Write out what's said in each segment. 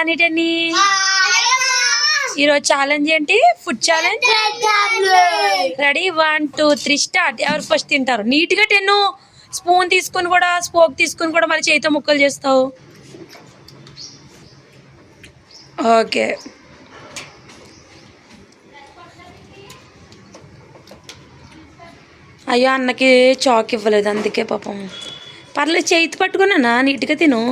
అని టెన్ని ఈరోజు ఛాలెంజ్ ఏంటి? Food challenge ready? One two three start. ఎవరు ఫస్ట్ తింటారు? నీట్గా టెన్ను స్పూన్ తీసుకుని కూడా స్పోక్ తీసుకుని కూడా మళ్ళీ చేతితో ముక్కలు చేస్తావు. ఓకే. అయ్యో అన్నకి చాక్ ఇవ్వలేదు అందుకే పాపం. పర్లేదు చేతి పట్టుకున్నానా నీట్గా తిను.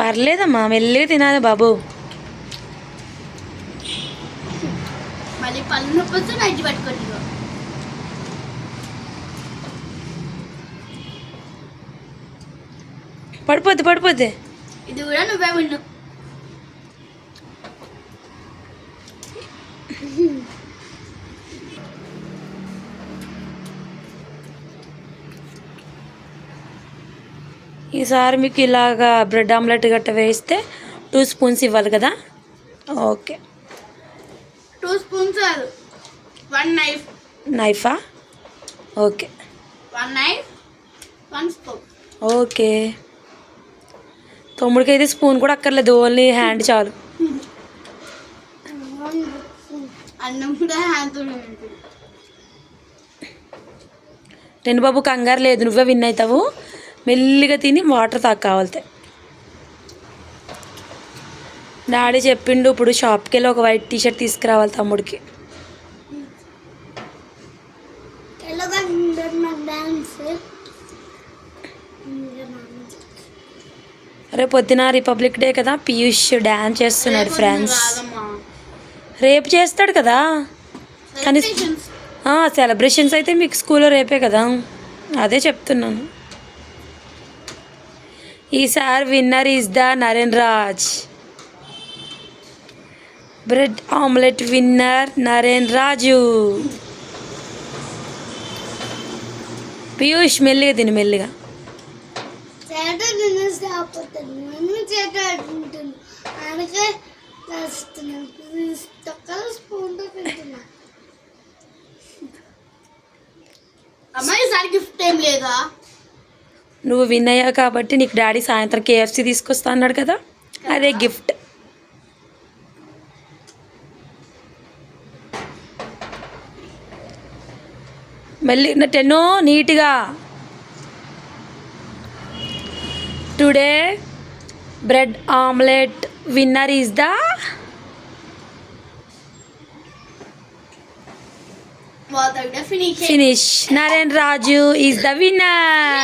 పర్లేదమ్మా మెల్లిగా తినాలి బాబు. మళ్ళీ పళ్ళు నొప్పి వస్తే నైట్ పట్టుకోండి. పడిపోద్ది పడిపోద్ది. ఇది కూడా నువ్వే విన్ను ఈసారి మీకు ఇలాగా బ్రెడ్ ఆమ్లెట్ గట్ట వేస్తే టూ స్పూన్స్ ఇవ్వాలి కదా? Okay. Two spoons one knife. నైఫా? Okay. One knife one spoon. Okay. తమ్ముడికి అయితే స్పూన్ కూడా అక్కర్లేదు ఓన్లీ హ్యాండ్ చాలు. రెండు బాబు కంగారు లేదు నువ్వే విన్ అవుతావు. మెల్లిగా తిని వాటర్ తాకు కావాలితే డాడీ చెప్పిండు ఇప్పుడు షాప్కి వెళ్ళి ఒక వైట్ టీషర్ట్ తీసుకురావాలి తమ్ముడికి. రేపు పొద్దున రిపబ్లిక్ డే కదా పీయూష్ డ్యాన్స్ చేస్తున్నాడు ఫ్రెండ్స్. రేపు చేస్తాడు కదా? కానీ సెలబ్రేషన్స్ అయితే మీకు స్కూల్లో రేపే కదా? అదే చెప్తున్నాను. ఈసారి winner is the Naren Raj bread omelette winner Naren Raju Piyush మెల్లిగా తిని మెల్లిగా అమ్మాయి ఈసారి గిఫ్ట్ ఏం లేదా? నువ్వు విన్ అయ్యావు కాబట్టి నీకు డాడీ సాయంత్రం కేఎఫ్సి తీసుకొస్తా అన్నాడు కదా? అదే గిఫ్ట్ మళ్ళీ టెన్నో నీట్గా. Today bread omelette winner is the finish Naren Raju is the winner